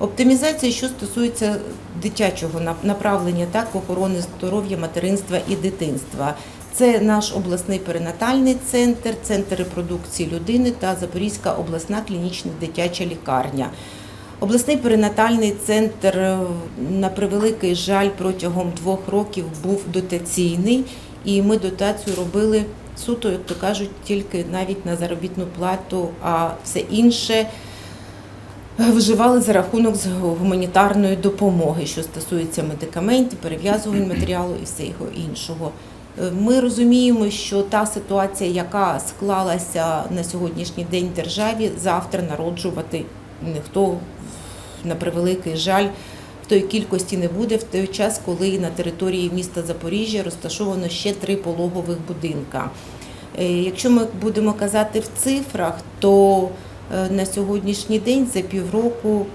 Оптимізація, що стосується дитячого нап- направлення, так охорони здоров'я, материнства і дитинства. Це наш обласний перинатальний центр, центр репродукції людини та Запорізька обласна клінічна дитяча лікарня. Обласний перинатальний центр, е, на превеликий жаль, протягом двох років був дотаційний, і ми дотацію робили суто, як то кажуть, тільки навіть на заробітну плату, а все інше вживали за рахунок гуманітарної допомоги, що стосується медикаментів, перев'язувань матеріалу і всього іншого. Е, Ми розуміємо, що та ситуація, яка склалася на сьогоднішній день в державі, завтра народжувати ніхто на превеликий жаль в той кількості не буде в той час, коли на території міста Запоріжжя розташовано ще три пологових будинка. Е, Якщо ми будемо казати в цифрах, то на сьогоднішній день за півроку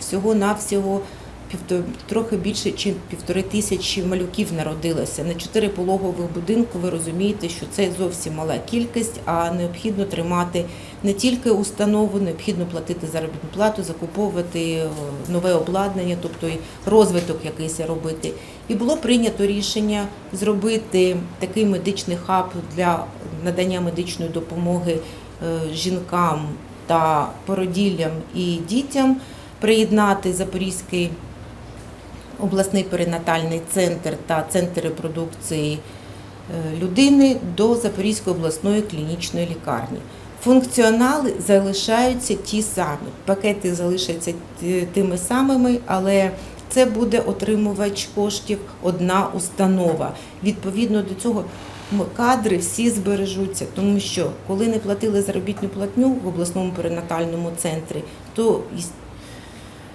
всього-навсього трохи більше, ніж півтори тисячі малюків народилося. На чотири пологових будинку ви розумієте, що це зовсім мала кількість, а необхідно тримати не тільки установу, необхідно платити заробітну плату, закуповувати е, нове обладнання, тобто і розвиток якийсь робити. І було прийнято рішення зробити такий медичний хаб для надання медичної допомоги е, жінкам та породіллям і дітям, приєднати Запорізький обласний перинатальний центр та центр репродукції е, людини до Запорізької обласної клінічної лікарні. Функціонали залишаються ті самі. Пакети залишаться тими самими, але це буде отримувач коштів одна установа. Відповідно до цього кадри всі збережуться, тому що коли не платили заробітну платню в обласному перинатальному центрі, то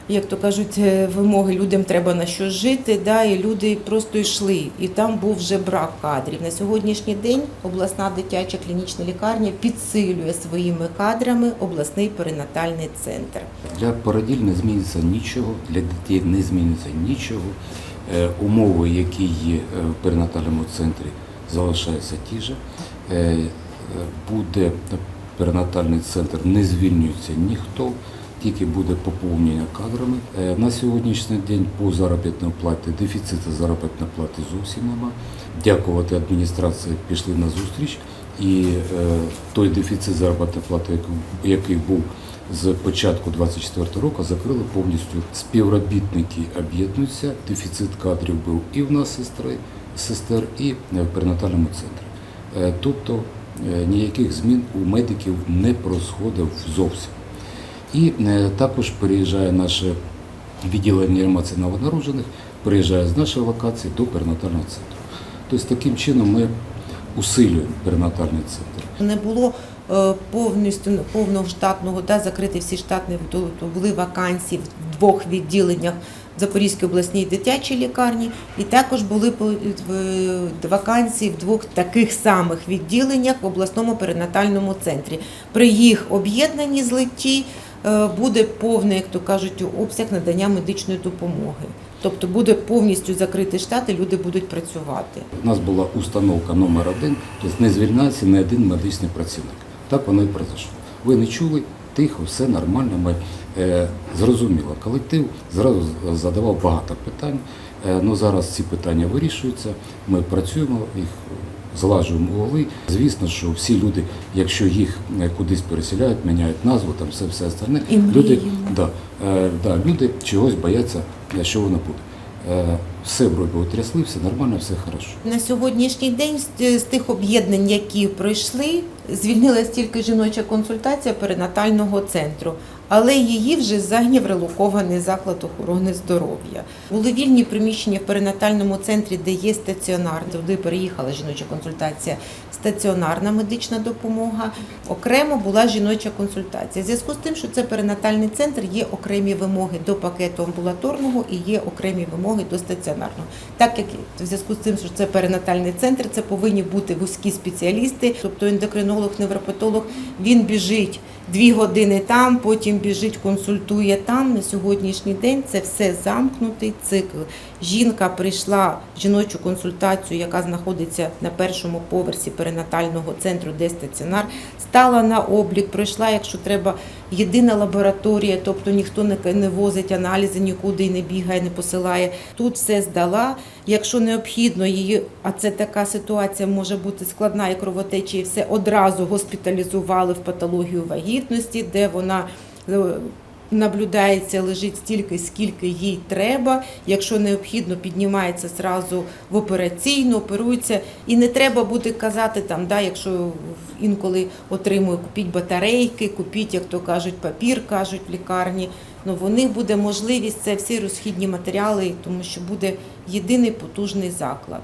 як то кажуть, е, вимоги людям треба на що жити, да, і люди просто йшли. І там був вже брак кадрів. На сьогоднішній день обласна дитяча клінічна лікарня підсилює своїми кадрами обласний перинатальний центр. Для породіль не зміниться нічого, для дітей не зміниться нічого. Е, Умови, які є е, в перинатальному центрі, залишаються ті ж. Е, Буде перинатальний центр, не звільнюється ніхто, тільки буде поповнення кадрами. Е, На сьогоднішній день по заробітній платі дефіциту заробітної плати зовсім нема. Дякувати адміністрації пішли на зустріч. І е, той дефіцит заробітної плати, який- був з початку 24 року, закрили повністю. Співробітники об'єднуються. Дефіцит кадрів був і в нас сестри, сестер, і в перинатальному центрі. Е, Тобто е, ніяких змін у медиків не происходив зовсім. І е, також переїжджає наше відділення реанімації новонароджених, переїжджає з нашої локації до перинатального центру. Тобто таким чином ми усилюємо перинатальний центр. Не було е, повністю повного штатного, да, закриті всі штатні, були вакансії в двох відділеннях Запорізькій обласній дитячій лікарні, і також були вакансії в двох таких самих відділеннях в обласному перинатальному центрі. При їх об'єднанні злитті е, буде повний, як то кажуть, обсяг надання медичної допомоги. Тобто буде повністю закритий штат, і люди будуть працювати. У нас була установка номер один, тобто не звільняється ні один медичний працівник. Так воно і произошло. Ви не чули, тихо, все нормально. Ми е, зрозуміло, колектив зразу задавав багато питань. Е, ну зараз ці питання вирішуються. Ми працюємо, їх злажуємо угли. Звісно, що всі люди, якщо їх е, кудись переселяють, міняють назву, там все все остальне, І люди, да, е, да, люди чогось бояться, е, що воно буде. Все вроді утрясли, все нормально, все хорошо. На сьогоднішній день з тих об'єднань, які пройшли, звільнилась тільки жіноча консультація перинатального центру, але її вже зайняв релокований заклад охорони здоров'я. Були вільні приміщення в перинатальному центрі, де є стаціонар, туди переїхала жіноча консультація, стаціонарна медична допомога. Окремо була жіноча консультація. В зв'язку з тим, що це перинатальний центр, є окремі вимоги до пакету амбулаторного і є окремі вимоги до стаціонарного. Так як в зв'язку з тим, що це перинатальний центр, це повинні бути вузькі спеціалісти, тобто ендокринолог, невропатолог, він біжить дві години там, потім біжить, консультує там. На сьогоднішній день це все замкнутий цикл. Жінка прийшла в жіночу консультацію, яка знаходиться на першому поверсі перинатального центру, де стаціонар, стала на облік, пройшла, якщо треба, єдина лабораторія, тобто ніхто не, возить аналізи нікуди не бігає, не посилає. Тут все здала. Якщо необхідно її, а це така ситуація може бути складна і кровотечі, все одразу госпіталізували в патологію вагітності, де вона е, наблюдається, лежить стільки, скільки їй треба. Якщо необхідно, піднімається зразу в операційну, оперується. І не треба буде казати там, да, якщо інколи отримує, купіть батарейки, купіть, як то кажуть, папір, кажуть в лікарні. Ну, в них буде можливість це всі розхідні матеріали, тому що буде єдиний потужний заклад.